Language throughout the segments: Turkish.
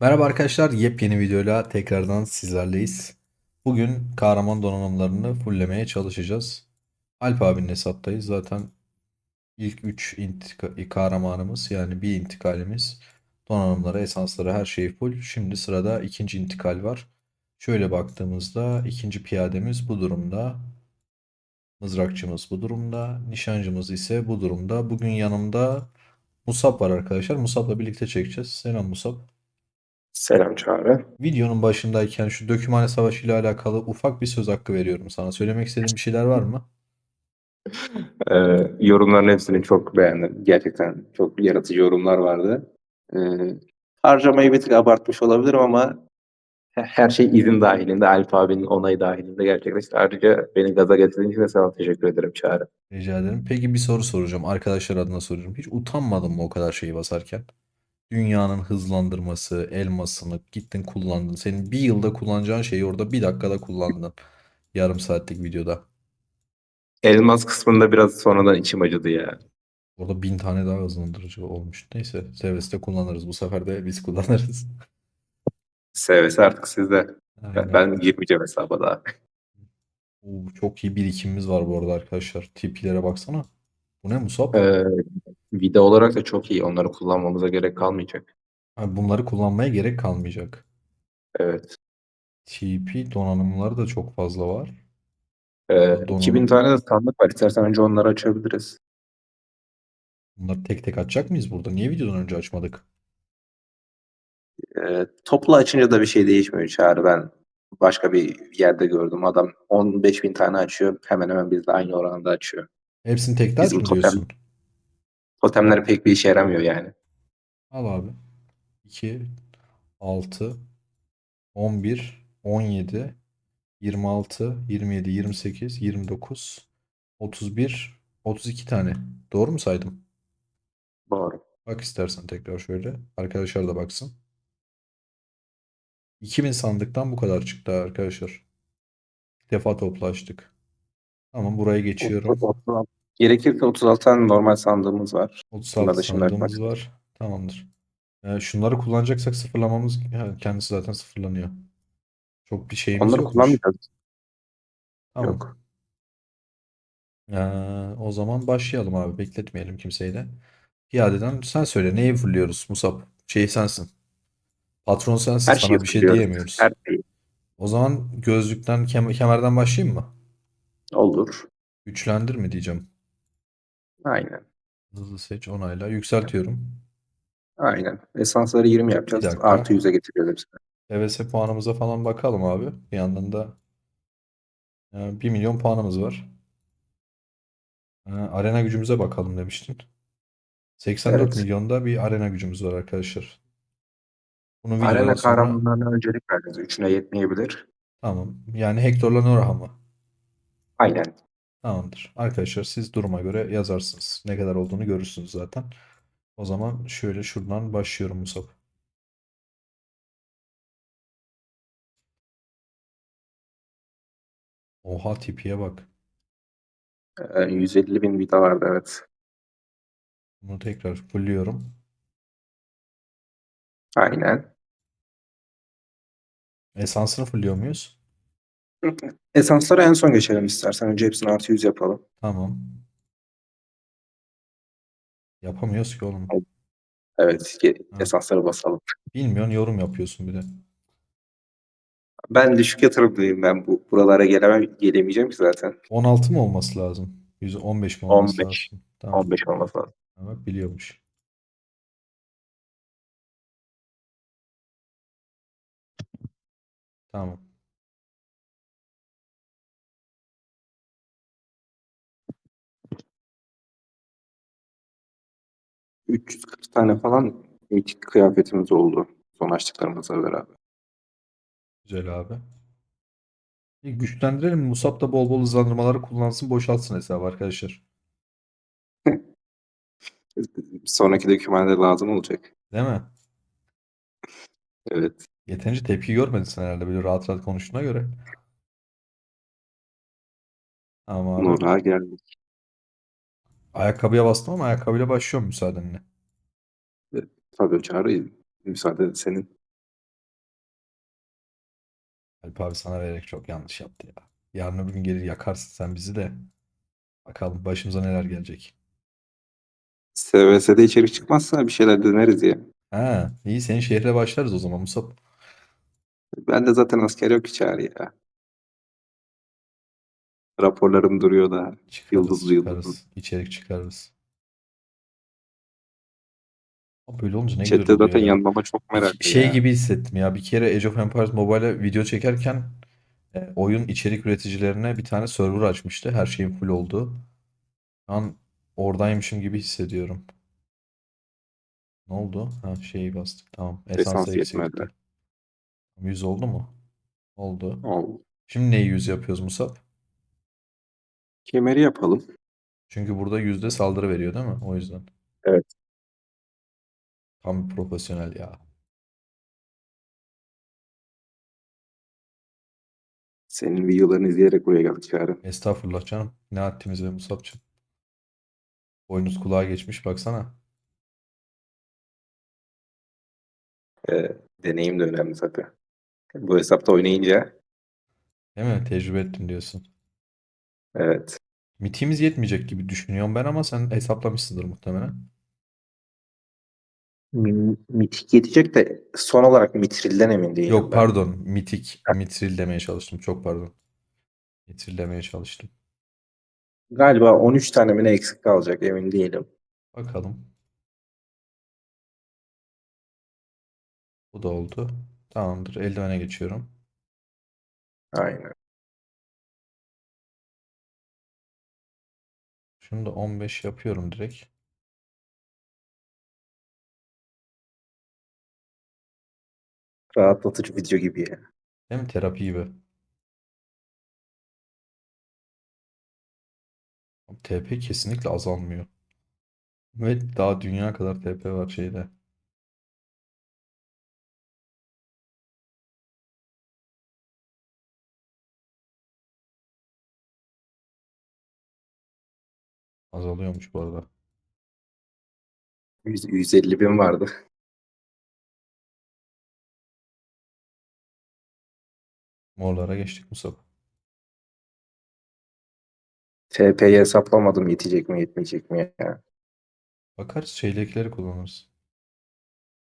Merhaba arkadaşlar, yepyeni videoyla tekrardan sizlerleyiz. Bugün kahraman donanımlarını fulllemeye çalışacağız. Alp abinin hesaptayız. Zaten ilk 3 intika- kahramanımız yani bir intikalimiz donanımları, esansları her şey full. Şimdi sırada ikinci intikal var. Şöyle baktığımızda ikinci piyademiz bu durumda. Mızrakçımız bu durumda. Nişancımız ise bu durumda. Bugün yanımda Musab var arkadaşlar. Musab'la birlikte çekeceğiz. Selam Musab. Selam Çağrı. Videonun başındayken şu dökümhane savaşı ile alakalı ufak bir söz hakkı veriyorum sana. Söylemek istediğin bir şeyler var mı? Ee, yorumların hepsini çok beğendim. Gerçekten çok yaratıcı yorumlar vardı. Ee, harcamayı bir tık abartmış olabilirim ama he- her şey izin dahilinde, Alp abinin onayı dahilinde gerçekleşti. Ayrıca beni gaza getirdiğin için de sana teşekkür ederim Çağrı. Rica ederim. Peki bir soru soracağım. Arkadaşlar adına soruyorum. Hiç utanmadın mı o kadar şeyi basarken? Dünyanın hızlandırması, elmasını gittin kullandın. Senin bir yılda kullanacağın şeyi orada bir dakikada kullandın. Yarım saatlik videoda. Elmas kısmında biraz sonradan içim acıdı ya. Orada bin tane daha hızlandırıcı olmuş. Neyse, Seves'te kullanırız. Bu sefer de biz kullanırız. Sevesi artık sizde. Ben, Aynen. ben girmeyeceğim hesaba daha. Oo, çok iyi birikimimiz var bu arada arkadaşlar. TP'lere baksana. Bu ne Musab? Ee, video olarak da çok iyi. Onları kullanmamıza gerek kalmayacak. Abi bunları kullanmaya gerek kalmayacak. Evet. TP donanımları da çok fazla var. Ee, Donanım. 2000 tane de sandık var. İstersen önce onları açabiliriz. Bunları tek tek açacak mıyız burada? Niye videodan önce açmadık? Ee, toplu açınca da bir şey değişmiyor Çağrı. Ben başka bir yerde gördüm. Adam 15 bin tane açıyor. Hemen hemen bizle aynı oranda açıyor. Hepsini tek Bizim mı totem- diyorsun? Totemler pek bir işe yaramıyor yani. Al abi. 2, 6, 11, 17, 26, 27, 28, 29, 31, 32 tane. Doğru mu saydım? Doğru. Bak istersen tekrar şöyle. Arkadaşlar da baksın. 2000 sandıktan bu kadar çıktı arkadaşlar. Bir defa toplaştık. Tamam buraya geçiyorum. 36 Gerekirse 36 tane normal sandığımız var. 36 Bunlar da şimdi sandığımız açmak. var. Tamamdır. Ee, şunları kullanacaksak sıfırlamamız ha, kendisi zaten sıfırlanıyor. Çok bir şeyimiz Onları yokmuş. kullanmayacağız. Tamam. Yok. Ee, o zaman başlayalım abi. Bekletmeyelim kimseyi de. Piyadeden sen söyle neyi fulluyoruz Musab? Şey sensin. Patron sensin. Her Sana şeyi bir şey fulluyoruz. diyemiyoruz. Her şey O zaman gözlükten kem- kemerden başlayayım mı? olur. Güçlendir mi diyeceğim. Aynen. Hızlı seç onayla. Yükseltiyorum. Aynen. Esansları 20 Bir yapacağız. dakika. Artı 100'e getiriyoruz hepsini. HVS puanımıza falan bakalım abi. Bir yandan da e, 1 milyon puanımız var. E, arena gücümüze bakalım demiştin. 84 Evet. milyonda bir arena gücümüz var arkadaşlar. Bunu videodan Arena sonra kahramanlarına öncelik vereceğiz. Üçüne yetmeyebilir. tamam. Yani Hector'la Nora mı? Aynen. Tamamdır. Arkadaşlar siz duruma göre yazarsınız. Ne kadar olduğunu görürsünüz zaten. O zaman şöyle şuradan başlıyorum Musab. Oha tipiye bak. Ee, 150 bin vida vardı evet. Bunu tekrar fulluyorum. Aynen. Esansını fulluyor muyuz? Esanslara en son geçelim istersen. Önce hepsini artı 100 yapalım. Tamam. Yapamıyoruz ki oğlum. Evet. ge- Ha. Esansları basalım. Bilmiyorsun yorum yapıyorsun bir de. Ben düşük yatırımlıyım. Ben bu buralara gelemem, gelemeyeceğim ki zaten. 16 mı olması lazım? 115 mi olması 15. lazım? Tamam. 15 olması lazım. Bak biliyormuş. Tamam. 340 tane falan mitik kıyafetimiz oldu. Son açtıklarımızla beraber. Güzel abi. E, güçlendirelim. Musab da bol bol hızlandırmaları kullansın, boşaltsın hesabı arkadaşlar. Sonraki dokümanda lazım olacak. Değil mi? Evet. Yeterince tepki görmedin sen herhalde böyle rahat rahat konuştuğuna göre. Abi. Nur'a geldik. Ayakkabıya bastım ama ayakkabıyla başlıyorum müsaadenle. Tabii çağrı müsaade senin. Alp abi sana vererek çok yanlış yaptı ya. Yarın öbür gün gelir yakarsın sen bizi de. Bakalım başımıza neler gelecek. SVS'de içerik çıkmazsa bir şeyler deneriz ya. Ha, iyi senin şehre başlarız o zaman Musab. Ben de zaten asker yok ki çağrı ya. Raporlarım duruyor da. Çıkarız, Yıldızlı yıldızlı. çıkarız. İçerik çıkarız. Böyle olunca ne Chat'te güzel oluyor zaten ya. yanmama çok Bir- meraklı şey ya. gibi hissettim ya. Bir kere Age of Empires Mobile'e video çekerken e, oyun içerik üreticilerine bir tane server açmıştı. Her şeyin full olduğu. Şu an oradaymışım gibi hissediyorum. Ne oldu? Ha şeyi bastık. Tamam. Esans Esans yetmedi. 100 oldu mu? Oldu. Oldu. Şimdi neyi 100 yapıyoruz Musab? Kemeri yapalım. Çünkü burada yüzde saldırı veriyor değil mi? O yüzden. Evet. Tam bir profesyonel ya. Senin videolarını izleyerek buraya geldik çağrı. Estağfurullah canım. Ne haddimiz be Musab'cığım. Boynuz kulağa geçmiş baksana. Ee, deneyim de önemli zaten. Bu hesapta oynayınca Değil mi? Tecrübe ettim diyorsun. Evet. Mitimiz yetmeyecek gibi düşünüyorum ben ama sen hesaplamışsındır muhtemelen. Mi- Mitik yetecek de son olarak Mitril'den emin değilim Yok ben. pardon. Mitik. Mitril demeye çalıştım. Çok pardon. Mitril demeye çalıştım. Galiba 13 tane mi ne eksik kalacak emin değilim. Bakalım. Bu da oldu. Tamamdır. Eldivene geçiyorum. Aynen. Şunu da 15 yapıyorum direkt. Rahatlatıcı video gibi ya. Mi? Terapi gibi. TP kesinlikle azalmıyor. Ve daha dünya kadar TP var şeyde. Azalıyormuş bu arada. 100, 150 bin vardı. Morlara geçtik Musab. TP'yi hesaplamadım yetecek mi yetmeyecek mi ya. Bakarız şeydekileri kullanırız.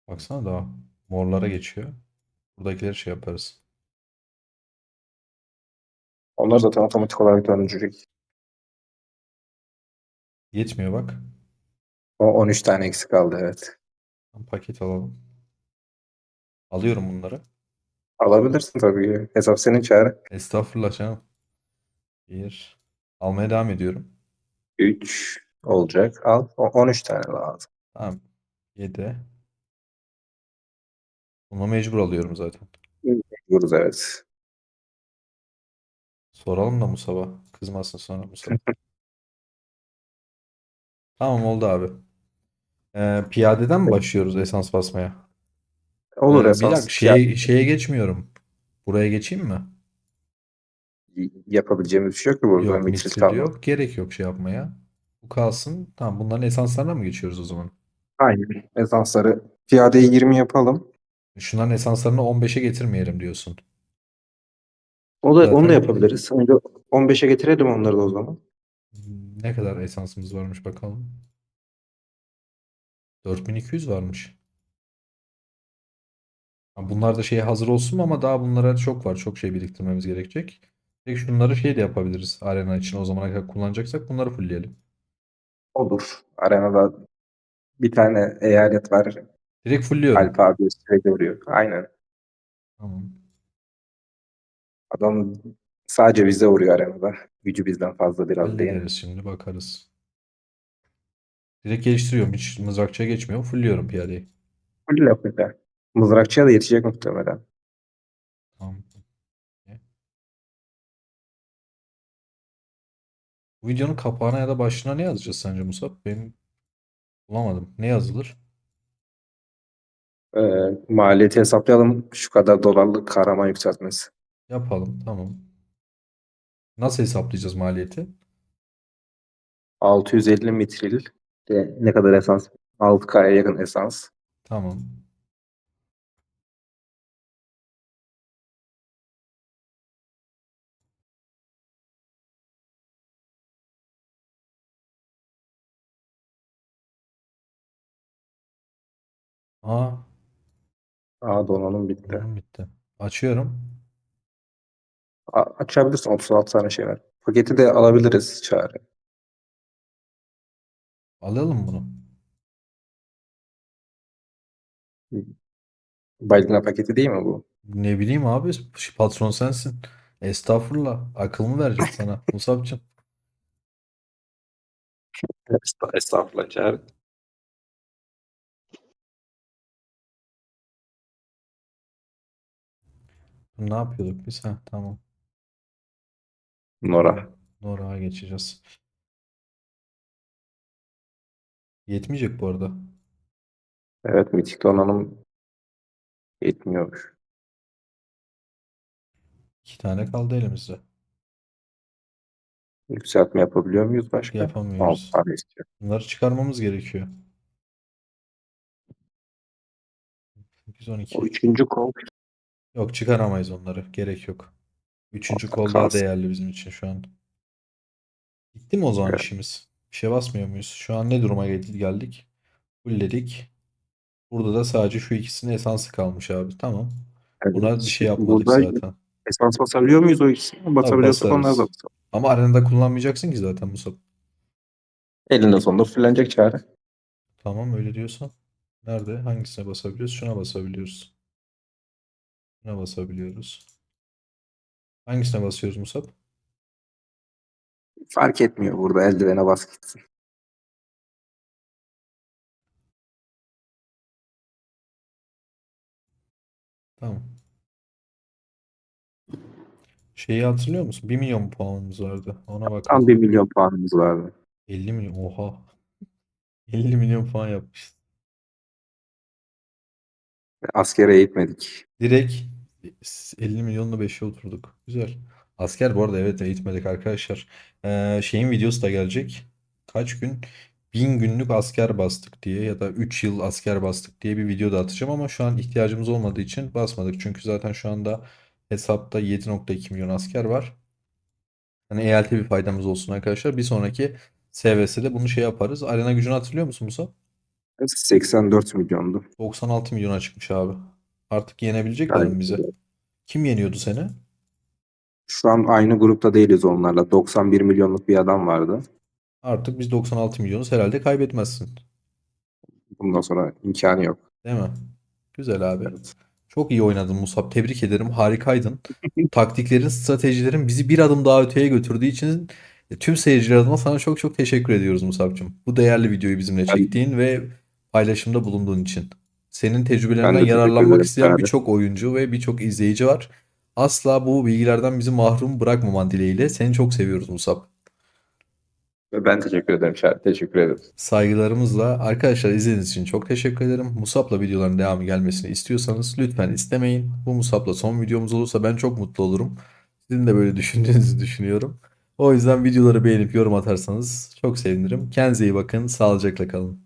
Baksana daha morlara geçiyor. Buradakileri şey yaparız. Onlar zaten otomatik olarak dönecek. Yetmiyor bak. O 13 tane eksik kaldı evet. Paket alalım. Alıyorum bunları. Alabilirsin tabii. Hesap senin çağrı. Estağfurullah canım. Bir. Almaya devam ediyorum. 3 olacak. Al. O 13 tane lazım. Tamam. 7. Bunu mecbur alıyorum zaten. Diyoruz evet. Soralım da Musab'a. Kızmasın sonra Musab. Tamam oldu abi. Ee, piyadeden mi başlıyoruz esans basmaya? Olur Ee, bir esas. dakika şeye, şeye geçmiyorum. Buraya geçeyim mi? Ya- yapabileceğimiz bir şey yok ki burada. Yok mitril kalmadı. yok. Gerek yok şey yapmaya. Bu kalsın. Tamam bunların esanslarına mı geçiyoruz o zaman? Aynen. Esansları piyadeyi 20 yapalım. Şunların esanslarını 15'e getirmeyelim diyorsun. O da onu Zaten- da yapabiliriz. Önce 15'e getirelim onları da o zaman. Ne kadar esansımız varmış bakalım. 4200 varmış. Bunlar da şeye hazır olsun ama daha bunlara çok var. Çok şey biriktirmemiz gerekecek. Tek şunları şey de yapabiliriz. Arena için o zamana kadar kullanacaksak bunları fullleyelim. Olur. Arenada bir tane eyalet var. Direkt fullliyorum. Alp abi sürekli vuruyor. Aynen. Tamam. Adam sadece bize vuruyor arenada. Gücü bizden fazla biraz. Hallederiz şimdi bakarız. Direkt geliştiriyorum. Hiç mızrakçıya geçmiyorum. Fullliyorum piyadeyi. Full yapınca. Mızrakçıya da yetecek muhtemelen. Tamam. Bu videonun kapağına ya da başlığına ne yazacağız sence Musab? Ben bulamadım. Ne yazılır? Ee, maliyeti hesaplayalım. Şu kadar dolarlık kahraman yükseltmesi. Yapalım. Tamam. Nasıl hesaplayacağız maliyeti? 650 mitril de ne kadar esans? 6K'ya yakın esans. Tamam. Aa, Aa donanım bitti. tamam bitti. Açıyorum. Açabilirsin 36 tane şey var. Paketi de alabiliriz Çağrı. Alalım bunu. Balina paketi değil mi bu? Ne bileyim abi patron sensin. Estağfurullah. Akıl mı verecek sana Musab'cığım? Est- Estağfurullah Çağrı. Ne yapıyorduk biz? Ha tamam. Nora. Nora'ya geçeceğiz. Yetmeyecek bu arada. Evet mitik donanım yetmiyormuş. İki tane kaldı elimizde. Yükseltme yapabiliyor muyuz başka? Yapamıyoruz. 6 tane istiyor. Bunları çıkarmamız gerekiyor. 812. O üçüncü kol Yok çıkaramayız onları. Gerek yok. Üçüncü kol daha kalsın. değerli bizim için şu an. Bitti mi o zaman Evet. işimiz? Bir şey basmıyor muyuz? Şu an ne duruma gel- geldik? Fullledik. Burada da sadece şu ikisinin esansı kalmış abi. Tamam. Buna bir şey yapmadık Burada zaten. esans basabiliyor muyuz o ikisini? Basabiliyorsak basarız. onları da. Ama arenada kullanmayacaksın ki zaten Musab. Elinde sonunda fullenecek Çağrı. Tamam öyle diyorsan. Nerede? Hangisine basabiliyoruz? Şuna basabiliyoruz. Şuna basabiliyoruz. Hangisine basıyoruz Musab? Fark etmiyor burada eldivene bas gitsin. Tamam. Şeyi hatırlıyor musun? 1 milyon puanımız vardı. Ona bak. Tam 1 milyon puanımız vardı. 50 milyon. Oha. 50 milyon puan yapmışız. Askere eğitmedik. Direkt 50 milyonla 5'e oturduk. Güzel. Asker bu arada evet eğitmedik arkadaşlar. Ee, şeyin videosu da gelecek. Kaç gün? 1000 günlük asker bastık diye ya da 3 yıl asker bastık diye bir video da atacağım ama şu an ihtiyacımız olmadığı için basmadık. Çünkü zaten şu anda hesapta 7.2 milyon asker var. Hani ELT bir faydamız olsun arkadaşlar. Bir sonraki SVS'de bunu şey yaparız. Arena gücünü hatırlıyor musun Musa? 84 milyondu. 96 milyona çıkmış abi. Artık yenebilecekler mi güzel. Kim yeniyordu seni? Şu an aynı grupta değiliz onlarla. 91 milyonluk bir adam vardı. Artık biz 96 milyonuz herhalde kaybetmezsin. Bundan sonra imkanı yok. Değil mi? Güzel abi. Evet. Çok iyi oynadın Musab. Tebrik ederim. Harikaydın. Taktiklerin, stratejilerin bizi bir adım daha öteye götürdüğü için tüm seyirciler adına sana çok çok teşekkür ediyoruz Musab'cığım. Bu değerli videoyu bizimle çektiğin ve paylaşımda bulunduğun için. Senin Ben de tecrübelerinden teşekkür yararlanmak ederim isteyen birçok oyuncu ve birçok izleyici var. Asla bu bilgilerden bizi mahrum bırakmaman dileğiyle. Seni çok seviyoruz Musab. Ben teşekkür ederim Çağrı. Teşekkür ederim. Saygılarımızla arkadaşlar izlediğiniz için çok teşekkür ederim. Musab'la videoların devamı gelmesini istiyorsanız lütfen istemeyin. Bu Musab'la son videomuz olursa ben çok mutlu olurum. Sizin de böyle düşündüğünüzü düşünüyorum. O yüzden videoları beğenip yorum atarsanız çok sevinirim. Kendinize iyi bakın. Sağlıcakla kalın.